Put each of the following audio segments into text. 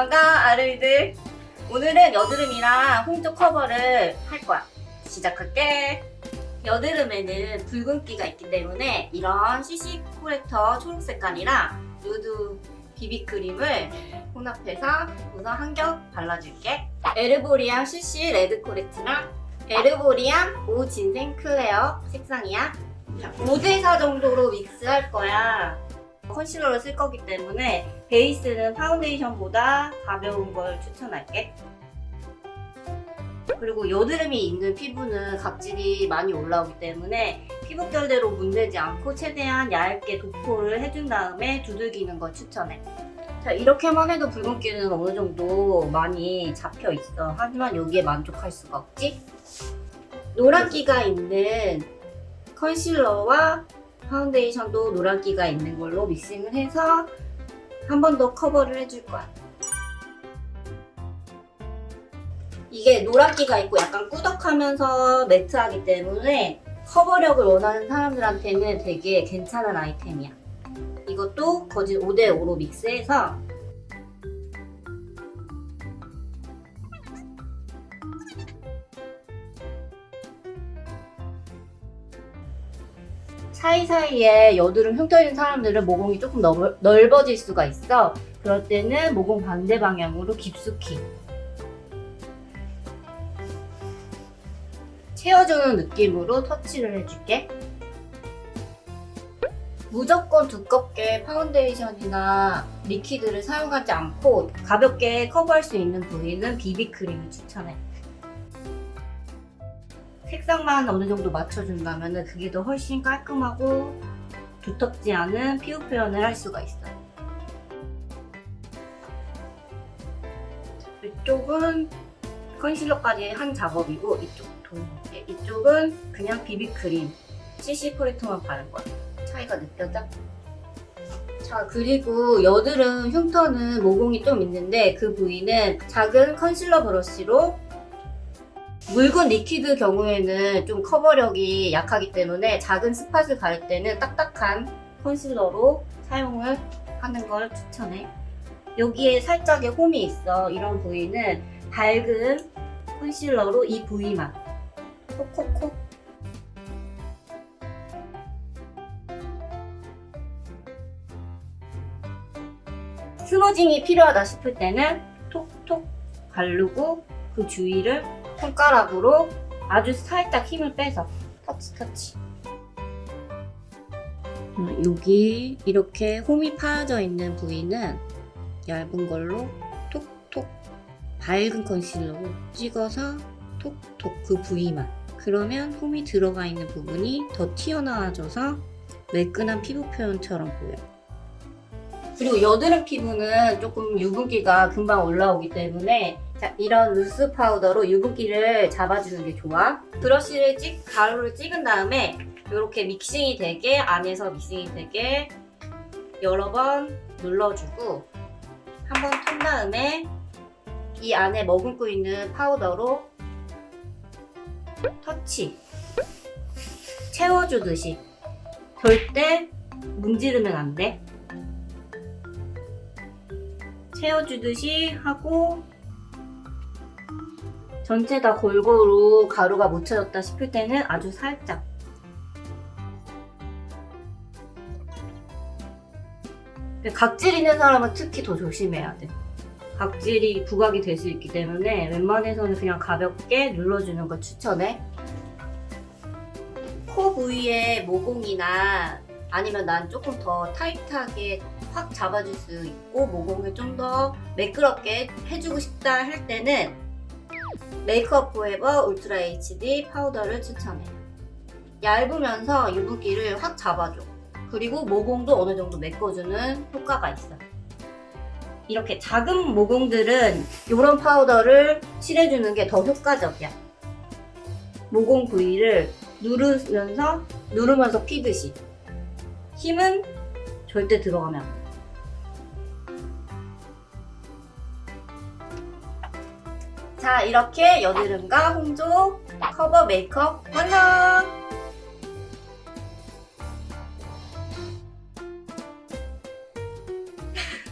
반가워, 아르이들. 오늘은 여드름이랑 홍조 커버를 할 거야. 시작할게. 여드름에는 붉은기가 있기 때문에 이런 CC 코렉터 초록 색깔이랑 누드 비비크림을 혼합해서 우선 한 겹 발라줄게. 에르보리안 CC 레드 코렉트랑 에르보리안 오 진생 클레어 색상이야. 자, 5대4 정도로 믹스할 거야. 컨실러를 쓸 거기 때문에 베이스는 파운데이션보다 가벼운 걸 추천할게. 그리고 여드름이 있는 피부는 각질이 많이 올라오기 때문에 피부결대로 문대지 않고 최대한 얇게 도포를 해준 다음에 두들기는 걸 추천해. 자, 이렇게만 해도 붉은기는 어느 정도 많이 잡혀 있어. 하지만 여기에 만족할 수가 없지? 노란기가 있는 컨실러와 파운데이션도 노란기가 있는 걸로 믹싱을 해서 한 번 더 커버를 해줄 거야. 이게 노란기가 있고 약간 꾸덕하면서 매트하기 때문에 커버력을 원하는 사람들한테는 되게 괜찮은 아이템이야. 이것도 거진 5대5로 믹스해서 사이사이에 여드름 흉터 있는 사람들은 모공이 조금 넓, 넓어질 수가 있어. 그럴 때는 모공 반대 방향으로 깊숙이 채워주는 느낌으로 터치를 해줄게. 무조건 두껍게 파운데이션이나 리퀴드를 사용하지 않고 가볍게 커버할 수 있는 부위는 비비크림을 추천해. 색상만 어느 정도 맞춰준다면 그게 더 훨씬 깔끔하고 두텁지 않은 피부 표현을 할 수가 있어. 이쪽은 컨실러까지 한 작업이고 이쪽도 예, 이쪽은 그냥 비비크림 CC 코렉터만 바른 거야. 차이가 느껴져? 자 그리고 여드름 흉터는 모공이 좀 있는데 그 부위는 작은 컨실러 브러쉬로 묽은 리퀴드 경우에는 좀 커버력이 약하기 때문에 작은 스팟을 가릴 때는 딱딱한 컨실러로 사용을 하는 걸 추천해. 여기에 살짝의 홈이 있어. 이런 부위는 밝은 컨실러로 이 부위만 콕콕콕 스머징이 필요하다 싶을 때는 톡톡 바르고 그 주위를 손가락으로 아주 살짝 힘을 빼서. 터치 터치. 음, 여기 이렇게 홈이 파여져 있는 부위는 얇은 걸로 톡톡 밝은 컨실러로 찍어서 톡톡 그 부위만. 그러면 홈이 들어가 있는 부분이 더 튀어나와져서 매끈한 피부 표현처럼 보여. 그리고 여드름 피부는 조금 유분기가 금방 올라오기 때문에 자, 이런 루스 파우더로 유분기를 잡아주는 게 좋아. 브러쉬를 찍, 가루를 찍은 다음에 이렇게 믹싱이 되게 안에서 믹싱이 되게 여러 번 눌러주고 한 번 턴 다음에 이 안에 머금고 있는 파우더로 터치 채워주듯이 절대 문지르면 안 돼. 채워주듯이 하고 전체 다 골고루 가루가 묻혀졌다 싶을 때는 아주 살짝. 각질 있는 사람은 특히 더 조심해야 돼. 각질이 부각이 될 수 있기 때문에 웬만해서는 그냥 가볍게 눌러주는 걸 추천해. 코 부위에 모공이나 아니면 난 조금 더 타이트하게 확 잡아줄 수 있고 모공을 좀 더 매끄럽게 해주고 싶다 할 때는 메이크업 포에버 울트라 HD 파우더를 추천해. 얇으면서 유분기를 확 잡아줘. 그리고 모공도 어느 정도 메꿔주는 효과가 있어. 이렇게 작은 모공들은 이런 파우더를 칠해주는 게 더 효과적이야. 모공 부위를 누르면서 누르면서 피듯이 힘은 절대 들어가면 안 돼. 자 이렇게 여드름과 홍조 커버 메이크업 완성!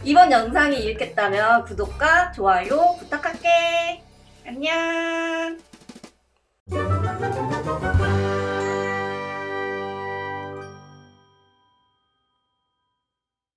이번 영상이 유익했다면 구독과 좋아요 부탁할게. 안녕.